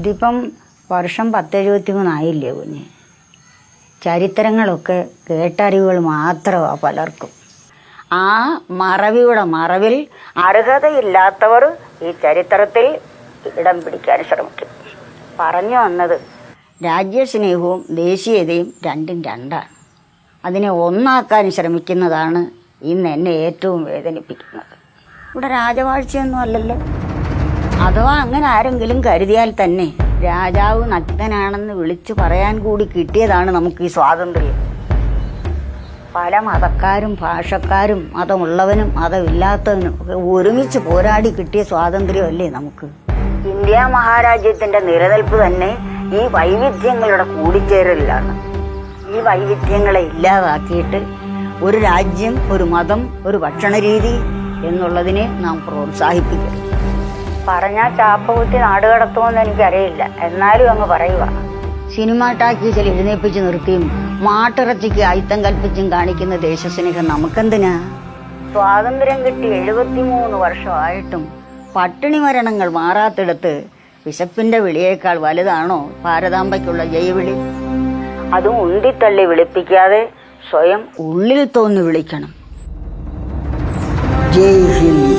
ഇതിപ്പം വർഷം പത്തെഴുപത്തി മൂന്നായില്ലേ കുഞ്ഞ്? ചരിത്രങ്ങളൊക്കെ കേട്ടറിവുകൾ മാത്രമാണ് പലർക്കും. ആ മറവിയുടെ മറവിൽ അർഹതയില്ലാത്തവർ ഈ ചരിത്രത്തിൽ ഇടം പിടിക്കാൻ ശ്രമിക്കും. പറഞ്ഞു വന്നത് രാജ്യസ്നേഹവും ദേശീയതയും രണ്ടും രണ്ടാണ്. അതിനെ ഒന്നാക്കാൻ ശ്രമിക്കുന്നതാണ് ഇന്ന് എന്നെ ഏറ്റവും വേദനിപ്പിക്കുന്നത്. ഇവിടെ രാജവാഴ്ചയൊന്നും അല്ലല്ലോ. അഥവാ അങ്ങനെ ആരെങ്കിലും കരുതിയാൽ തന്നെ രാജാവ് നഗ്നനാണെന്ന് വിളിച്ചു പറയാൻ കൂടി കിട്ടിയതാണ് നമുക്ക് ഈ സ്വാതന്ത്ര്യം. പല മതക്കാരും ഭാഷക്കാരും മതമുള്ളവനും മതമില്ലാത്തവനും ഒക്കെ ഒരുമിച്ച് പോരാടി കിട്ടിയ സ്വാതന്ത്ര്യമല്ലേ നമുക്ക്. ഇന്ത്യ മഹാരാജ്യത്തിന്റെ നിലനിൽപ്പ് തന്നെ ഈ വൈവിധ്യങ്ങളുടെ കൂടിച്ചേരലിലാണ്. ഈ വൈവിധ്യങ്ങളെ ഇല്ലാതാക്കിയിട്ട് ഒരു രാജ്യം ഒരു മതം ഒരു ഭക്ഷണരീതി എന്നുള്ളതിനെ നാം പ്രോത്സാഹിപ്പിക്കണം. പറഞ്ഞാൽ ചാപ്പ കുത്തി നാട് കടത്തുമെന്ന് എനിക്കറിയില്ല. എന്നാലും അങ്ങ് പറയുക സിനിമ ടാക്കീസിൽ എഴുന്നേപ്പിച്ച് നിർത്തിയും മാട്ടിറച്ചിക്ക് അയിത്തം കൽപ്പിച്ചും കാണിക്കുന്ന ദേശസ്നേഹം നമുക്കെന്തിനാ? സ്വാതന്ത്ര്യം കിട്ടി എഴുപത്തിമൂന്ന് വർഷമായിട്ടും പട്ടിണി മരണങ്ങൾ മാറാത്തിടത്ത് വിശപ്പിന്റെ വിളിയേക്കാൾ വലുതാണോ ഭാരതാംബയ്ക്കുള്ള ജയവിളി അതും ഉന്തിത്തള്ളി വിളിപ്പിക്കാതെ സ്വയം ഉള്ളിൽ തോന്നി വിളിക്കണം. ജയ് ഹിന്ദ്.